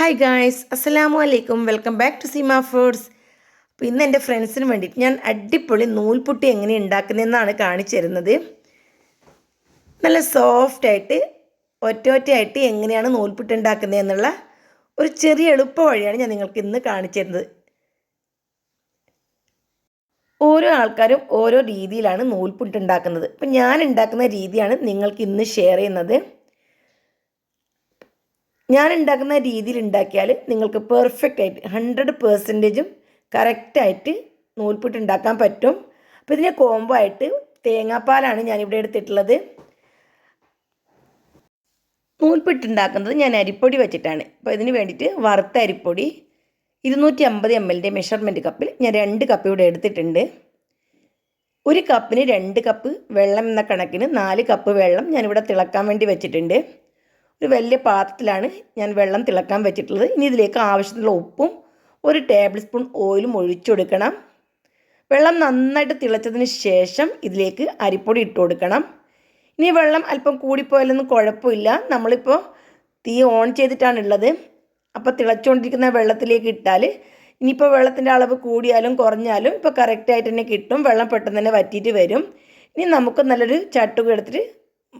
Hi guys അസ്സലാമു അലൈക്കും welcome back to Seema foods ഇന്ന് എന്റെ ഫ്രണ്ട്സിന് വേണ്ടിയിട്ട് ഞാൻ അടിപൊളി നൂൽപുട്ടി എങ്ങനെ ഉണ്ടാക്കുന്നതെന്നാണ് കാണിച്ചു തരുന്നത് നല്ല സോഫ്റ്റായിട്ട് ഒറ്റ ഒറ്റയായിട്ട് എങ്ങനെയാണ് നൂൽപുട്ടി ഉണ്ടാക്കുന്നത് എന്നുള്ള ഒരു ചെറിയ എളുപ്പ വഴിയാണ് ഞാൻ നിങ്ങൾക്ക് ഇന്ന് കാണിച്ചു തരുന്നത് ഓരോ ആൾക്കാരും ഓരോ രീതിയിലാണ് നൂൽപുട്ട് ഉണ്ടാക്കുന്നത്. അപ്പം ഞാൻ ഉണ്ടാക്കുന്ന രീതിയാണ് നിങ്ങൾക്ക് ഇന്ന് ഷെയർ ചെയ്യുന്നത്. ഞാൻ ഉണ്ടാക്കുന്ന രീതിയിൽ ഉണ്ടാക്കിയാൽ നിങ്ങൾക്ക് പെർഫെക്റ്റ് ആയിട്ട് ഹൺഡ്രഡ് പേഴ്സന്റേജും കറക്റ്റായിട്ട് നൂൽപുട്ട് ഉണ്ടാക്കാൻ പറ്റും. അപ്പോൾ ഇതിന് കോംബോ ആയിട്ട് തേങ്ങാപ്പാലാണ് ഞാനിവിടെ എടുത്തിട്ടുള്ളത്. നൂൽപുട്ട് ഉണ്ടാക്കുന്നത് ഞാൻ അരിപ്പൊടി വെച്ചിട്ടാണ്. അപ്പോൾ ഇതിന് വേണ്ടിയിട്ട് വറുത്ത അരിപ്പൊടി ഇരുന്നൂറ്റി അമ്പത് എം എല്ലിന്റെ മെഷർമെന്റ് കപ്പിൽ ഞാൻ രണ്ട് കപ്പ് ഇവിടെ എടുത്തിട്ടുണ്ട്. ഒരു കപ്പിന് രണ്ട് കപ്പ് വെള്ളം എന്ന കണക്കിന് നാല് കപ്പ് വെള്ളം ഞാനിവിടെ തിളക്കാൻ വേണ്ടി വെച്ചിട്ടുണ്ട്. ഒരു വലിയ പാത്രത്തിലാണ് ഞാൻ വെള്ളം തിളക്കാൻ വെച്ചിട്ടുള്ളത്. ഇനി ഇതിലേക്ക് ആവശ്യത്തിനുള്ള ഉപ്പും ഒരു ടേബിൾ സ്പൂൺ ഓയിലും ഒഴിച്ചു കൊടുക്കണം. വെള്ളം നന്നായിട്ട് തിളച്ചതിന് ശേഷം ഇതിലേക്ക് അരിപ്പൊടി ഇട്ട് കൊടുക്കണം. ഇനി വെള്ളം അല്പം കൂടിപ്പോയാലൊന്നും കുഴപ്പമില്ല. നമ്മളിപ്പോൾ തീ ഓൺ ചെയ്തിട്ടാണുള്ളത്. അപ്പോൾ തിളച്ചുകൊണ്ടിരിക്കുന്ന വെള്ളത്തിലേക്ക് ഇട്ടാൽ ഇനിയിപ്പോൾ വെള്ളത്തിന്റെ അളവ് കൂടിയാലും കുറഞ്ഞാലും ഇപ്പോൾ കറക്റ്റായിട്ട് തന്നെ കിട്ടും. വെള്ളം പെട്ടെന്ന് തന്നെ വറ്റിയിട്ട് വരും. ഇനി നമുക്ക് നല്ലൊരു ചട്ടുക എടുത്തിട്ട്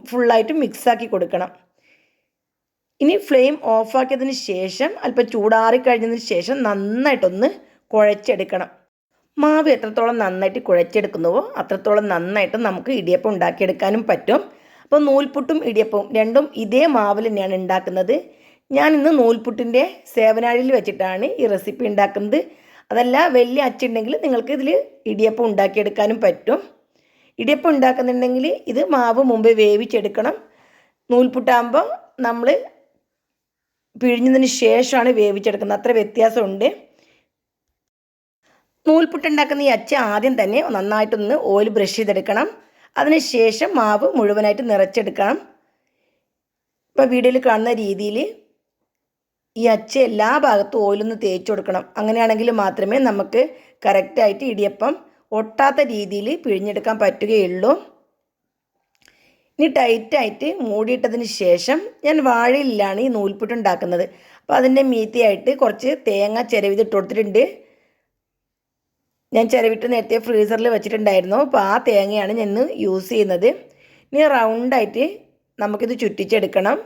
ഫുള്ളായിട്ട് മിക്സാക്കി കൊടുക്കണം. ഇനി ഫ്ലെയിം ഓഫാക്കിയതിന് ശേഷം അല്പം ചൂടാറി കഴിഞ്ഞതിന് ശേഷം നന്നായിട്ടൊന്ന് കുഴച്ചെടുക്കണം. മാവ് എത്രത്തോളം നന്നായിട്ട് കുഴച്ചെടുക്കുന്നുവോ അത്രത്തോളം നന്നായിട്ട് നമുക്ക് ഇടിയപ്പം ഉണ്ടാക്കിയെടുക്കാനും പറ്റും. അപ്പോൾ നൂൽപുട്ടും ഇടിയപ്പവും രണ്ടും ഇതേ മാവിൽ തന്നെയാണ് ഉണ്ടാക്കുന്നത്. ഞാൻ ഇന്ന് നൂൽപുട്ടിന്റെ സേവനാഴിയിൽ വെച്ചിട്ടാണ് ഈ റെസിപ്പി ഉണ്ടാക്കുന്നത്. അതല്ല വലിയ അച്ചുണ്ടെങ്കിൽ നിങ്ങൾക്ക് ഇതിൽ ഇടിയപ്പം ഉണ്ടാക്കിയെടുക്കാനും പറ്റും. ഇടിയപ്പം ഉണ്ടാക്കുന്നുണ്ടെങ്കിൽ ഇത് മാവ് മുമ്പ് വേവിച്ചെടുക്കണം. നൂൽപുട്ടാകുമ്പോൾ നമ്മൾ പിഴിഞ്ഞതിന് ശേഷമാണ് വേവിച്ചെടുക്കുന്നത്. അത്ര വ്യത്യാസമുണ്ട്. നൂൽപുട്ടുണ്ടാക്കുന്ന ഈ അച്ച ആദ്യം തന്നെ നന്നായിട്ടൊന്ന് ഓയിൽ ബ്രഷ് ചെയ്തെടുക്കണം. അതിനുശേഷം മാവ് മുഴുവനായിട്ട് നിറച്ചെടുക്കണം. ഇപ്പോൾ വീഡിയോയിൽ കാണുന്ന രീതിയിൽ ഈ അച്ച എല്ലാ ഭാഗത്തും ഓയിലൊന്ന് തേച്ച് കൊടുക്കണം. അങ്ങനെയാണെങ്കിൽ മാത്രമേ നമുക്ക് കറക്റ്റായിട്ട് ഇടിയപ്പം ഒട്ടാത്ത രീതിയിൽ പിഴിഞ്ഞെടുക്കാൻ പറ്റുകയുള്ളൂ. ഇനി ടൈറ്റായിട്ട് മൂടിയിട്ടതിന് ശേഷം ഞാൻ വാഴയിലാണ് ഈ നൂൽപുട്ട് ഉണ്ടാക്കുന്നത്. അപ്പോൾ അതിന്റെ മീത്തിയായിട്ട് കുറച്ച് തേങ്ങ ചിരവിതിട്ട് കൊടുത്തിട്ടുണ്ട്. ഞാൻ ചിരവിട്ട് നേരത്തെ ഫ്രീസറിൽ വെച്ചിട്ടുണ്ടായിരുന്നു. അപ്പോൾ ആ തേങ്ങയാണ് ഞാൻ ഇന്ന് യൂസ് ചെയ്യുന്നത്. ഇനി റൗണ്ടായിട്ട് നമുക്കിത് ചുറ്റിച്ചെടുക്കണം.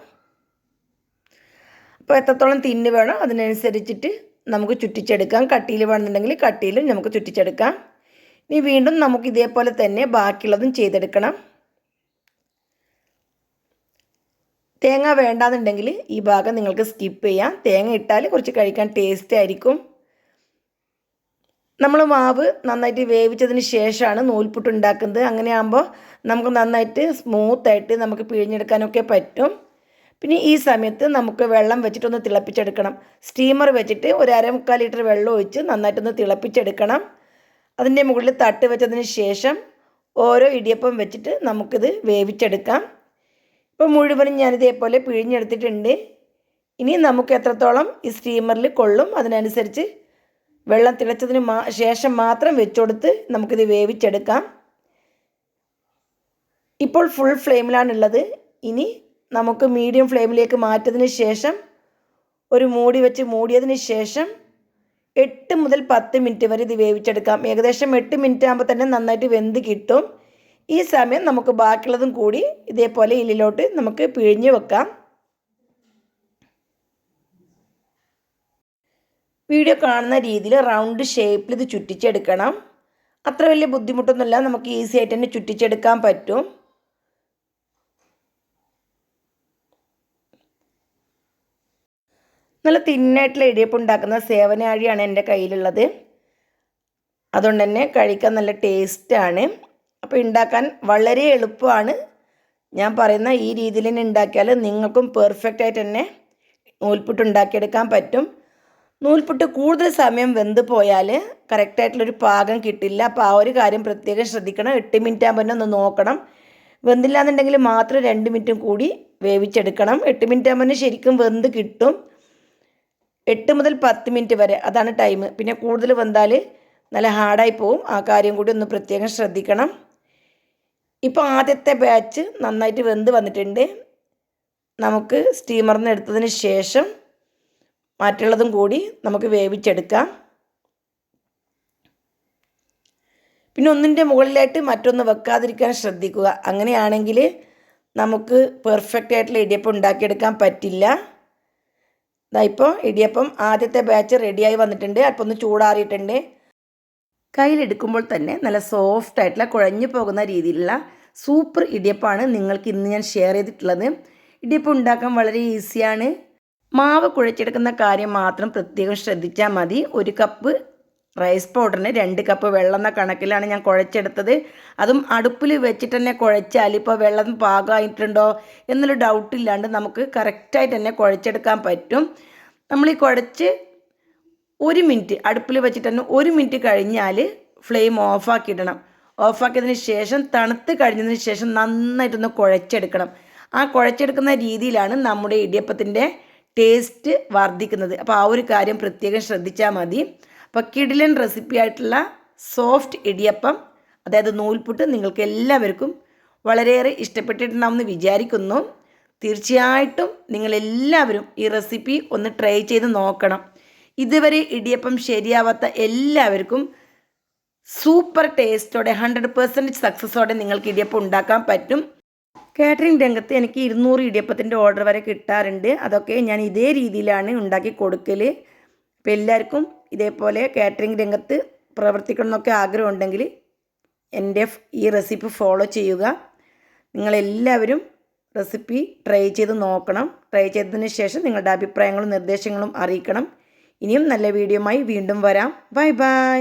അപ്പോൾ എത്രത്തോളം തിന്ന് വേണം അതിനനുസരിച്ചിട്ട് നമുക്ക് ചുറ്റിച്ചെടുക്കാം. കട്ടിയിൽ വേണമെന്നുണ്ടെങ്കിൽ കട്ടിയിലും നമുക്ക് ചുറ്റിച്ചെടുക്കാം. ഇനി വീണ്ടും നമുക്ക് ഇതേപോലെ തന്നെ ബാക്കിയുള്ളതും ചെയ്തെടുക്കണം. തേങ്ങ വേണ്ടാന്നുണ്ടെങ്കിൽ ഈ ഭാഗം നിങ്ങൾക്ക് സ്കിപ്പ് ചെയ്യാം. തേങ്ങ ഇട്ടാൽ കുറച്ച് കഴിക്കാൻ ടേസ്റ്റ് ആയിരിക്കും. നമ്മൾ മാവ് നന്നായിട്ട് വേവിച്ചതിന് ശേഷമാണ് നൂൽപുട്ട് ഉണ്ടാക്കുന്നത്. അങ്ങനെയാകുമ്പോൾ നമുക്ക് നന്നായിട്ട് സ്മൂത്തായിട്ട് നമുക്ക് പിഴിഞ്ഞെടുക്കാനൊക്കെ പറ്റും. പിന്നെ ഈ സമയത്ത് നമുക്ക് വെള്ളം വെച്ചിട്ടൊന്ന് തിളപ്പിച്ചെടുക്കണം. സ്റ്റീമർ വെച്ചിട്ട് ഒരു അരമുക്കാൽ ലിറ്റർ വെള്ളം ഒഴിച്ച് നന്നായിട്ടൊന്ന് തിളപ്പിച്ചെടുക്കണം. അതിന്റെ മുകളിൽ തട്ട് വെച്ചതിന് ശേഷം ഓരോ ഇടിയപ്പം വെച്ചിട്ട് നമുക്കിത് വേവിച്ചെടുക്കാം. ഇപ്പോൾ മുഴുവനും ഞാൻ ഇതേപോലെ പിഴിഞ്ഞെടുത്തിട്ടുണ്ട്. ഇനി നമുക്ക് എത്രത്തോളം ഈ സ്റ്റീമറിൽ കൊള്ളും അതിനനുസരിച്ച് വെള്ളം തിളച്ചതിന് മാ ശേഷം മാത്രം വെച്ചുകൊടുത്ത് നമുക്കിത് വേവിച്ചെടുക്കാം. ഇപ്പോൾ ഫുൾ ഫ്ലെയിമിലാണുള്ളത് ഇനി നമുക്ക് മീഡിയം ഫ്ലെയിമിലേക്ക് മാറ്റിയതിന് ശേഷം ഒരു മൂടി വെച്ച് മൂടിയതിന് ശേഷം എട്ട് മുതൽ പത്ത് മിനിറ്റ് വരെ ഇത് വേവിച്ചെടുക്കാം. ഏകദേശം എട്ട് മിനിറ്റ് ആകുമ്പോൾ തന്നെ നന്നായിട്ട് വെന്ത് കിട്ടും. ഈ സമയം നമുക്ക് ബാക്കിയുള്ളതും കൂടി ഇതേപോലെ ഇല്ലിലോട്ട് നമുക്ക് പിഴിഞ്ഞ് വെക്കാം. വീഡിയോ കാണുന്ന രീതിയിൽ റൗണ്ട് ഷേപ്പിൽ ഇത് ചുറ്റിച്ചെടുക്കണം. അത്ര വലിയ ബുദ്ധിമുട്ടൊന്നുമില്ല. നമുക്ക് ഈസി ആയിട്ട് തന്നെ ചുറ്റിച്ചെടുക്കാൻ പറ്റും. നല്ല തിന്നായിട്ടുള്ള ഇടിയപ്പം ഉണ്ടാക്കുന്ന സേവനാഴിയാണ് എന്റെ കയ്യിലുള്ളത്. അതുകൊണ്ട് തന്നെ കഴിക്കാൻ നല്ല ടേസ്റ്റാണ് അപ്പോൾ ഉണ്ടാക്കാൻ വളരെ എളുപ്പമാണ്. ഞാൻ പറയുന്ന ഈ രീതിയിൽ തന്നെ ഉണ്ടാക്കിയാൽ നിങ്ങൾക്കും പെർഫെക്റ്റ് ആയിട്ട് തന്നെ നൂൽപുട്ട് ഉണ്ടാക്കിയെടുക്കാൻ പറ്റും. നൂൽപുട്ട് കൂടുതൽ സമയം വെന്ത് പോയാൽ കറക്റ്റായിട്ടുള്ളൊരു പാകം കിട്ടില്ല. അപ്പോൾ ആ ഒരു കാര്യം പ്രത്യേകം ശ്രദ്ധിക്കണം. എട്ട് മിനിറ്റ് ആകുമ്പോൾ ഒന്ന് നോക്കണം. വെന്തില്ല എന്നുണ്ടെങ്കിൽ മാത്രം രണ്ട് മിനിറ്റും കൂടി വേവിച്ചെടുക്കണം. എട്ട് മിനിറ്റ് ആകുമ്പോൾ ശരിക്കും വെന്ത് കിട്ടും. എട്ട് മുതൽ പത്ത് മിനിറ്റ് വരെ അതാണ് ടൈം പിന്നെ കൂടുതൽ വെന്താൽ നല്ല ഹാർഡായി പോവും. ആ കാര്യം കൂടി ഒന്ന് പ്രത്യേകം ശ്രദ്ധിക്കണം. ഇപ്പോൾ ആദ്യത്തെ ബാച്ച് നന്നായിട്ട് വെന്ത് വന്നിട്ടുണ്ട്. നമുക്ക് സ്റ്റീമറിൽ നിന്ന് എടുത്തതിന് ശേഷം മറ്റുള്ളതും കൂടി നമുക്ക് വേവിച്ചെടുക്കാം. പിന്നെ ഒന്നിന്റെ മുകളിലായിട്ട് മറ്റൊന്ന് വെക്കാതിരിക്കാൻ ശ്രദ്ധിക്കുക. അങ്ങനെയാണെങ്കിൽ നമുക്ക് പെർഫെക്റ്റ് ആയിട്ടുള്ള ഇടിയപ്പം ഉണ്ടാക്കിയെടുക്കാൻ പറ്റില്ല. ഇതാ ഇപ്പോൾ ഇടിയപ്പം ആദ്യത്തെ ബാച്ച് റെഡിയായി വന്നിട്ടുണ്ട്. അല്പം ഒന്ന് ചൂടാറിയിട്ടുണ്ട്. കയ്യിലെടുക്കുമ്പോൾ തന്നെ നല്ല സോഫ്റ്റ് ആയിട്ടുള്ള കുഴഞ്ഞു പോകുന്ന രീതിയിലുള്ള സൂപ്പർ ഇടിയപ്പമാണ് നിങ്ങൾക്ക് ഇന്ന് ഞാൻ ഷെയർ ചെയ്തിട്ടുള്ളത്. ഇടിയപ്പം ഉണ്ടാക്കാൻ വളരെ ഈസിയാണ് മാവ് കുഴച്ചെടുക്കുന്ന കാര്യം മാത്രം പ്രത്യേകം ശ്രദ്ധിച്ചാൽ മതി. ഒരു കപ്പ് റൈസ് പൗഡറിന് രണ്ട് കപ്പ് വെള്ളം എന്ന കണക്കിലാണ് ഞാൻ കുഴച്ചെടുത്തത്. അതും അടുപ്പിൽ വെച്ചിട്ട് തന്നെ കുഴച്ചാൽ ഇപ്പോൾ വെള്ളം പാകമായിട്ടുണ്ടോ എന്നൊരു ഡൗട്ടില്ലാണ്ട് നമുക്ക് കറക്റ്റായിട്ട് തന്നെ കുഴച്ചെടുക്കാൻ പറ്റും. നമ്മൾ ഈ കുഴച്ച് ഒരു മിനിറ്റ് അടുപ്പിൽ വെച്ചിട്ട് തന്നെ ഒരു മിനിറ്റ് കഴിഞ്ഞാൽ ഫ്ലെയിം ഓഫാക്കിയിടണം. ഓഫാക്കിയതിന് ശേഷം തണുത്ത് കഴിഞ്ഞതിന് ശേഷം നന്നായിട്ടൊന്ന് കുഴച്ചെടുക്കണം. ആ കുഴച്ചെടുക്കുന്ന രീതിയിലാണ് നമ്മുടെ ഇടിയപ്പത്തിന്റെ ടേസ്റ്റ് വർദ്ധിക്കുന്നത്. അപ്പോൾ ആ ഒരു കാര്യം പ്രത്യേകം ശ്രദ്ധിച്ചാൽ മതി. അപ്പോൾ കിടിലൻ റെസിപ്പി ആയിട്ടുള്ള സോഫ്റ്റ് ഇടിയപ്പം അതായത് നൂൽപുട്ട് നിങ്ങൾക്ക് എല്ലാവർക്കും വളരെയേറെ ഇഷ്ടപ്പെട്ടിട്ടുണ്ടാവുമെന്ന് വിചാരിക്കുന്നു. തീർച്ചയായിട്ടും നിങ്ങളെല്ലാവരും ഈ റെസിപ്പി ഒന്ന് ട്രൈ ചെയ്ത് നോക്കണം. ഇതുവരെ ഇടിയപ്പം ശരിയാവാത്ത എല്ലാവർക്കും സൂപ്പർ ടേസ്റ്റോടെ ഹൺഡ്രഡ് പെർസെന്റ് സക്സസ്സോടെ നിങ്ങൾക്ക് ഇടിയപ്പം ഉണ്ടാക്കാൻ പറ്റും. കാറ്ററിംഗ് രംഗത്ത് എനിക്ക് ഇരുന്നൂറ് ഇടിയപ്പത്തിന്റെ ഓർഡർ വരെ കിട്ടാറുണ്ട്. അതൊക്കെ ഞാൻ ഇതേ രീതിയിലാണ് ഉണ്ടാക്കി കൊടുക്കൽ അപ്പോൾ എല്ലാവർക്കും ഇതേപോലെ കാറ്ററിംഗ് രംഗത്ത് പ്രവർത്തിക്കണം എന്നൊക്കെ ആഗ്രഹമുണ്ടെങ്കിൽ എന്റെ ഈ റെസിപ്പി ഫോളോ ചെയ്യുക. നിങ്ങളെല്ലാവരും റെസിപ്പി ട്രൈ ചെയ്ത് നോക്കണം. ട്രൈ ചെയ്തതിന് ശേഷം നിങ്ങളുടെ അഭിപ്രായങ്ങളും നിർദ്ദേശങ്ങളും അറിയിക്കണം. ഇനിയും നല്ല വീഡിയോയുമായി വീണ്ടും വരാം. Bye bye.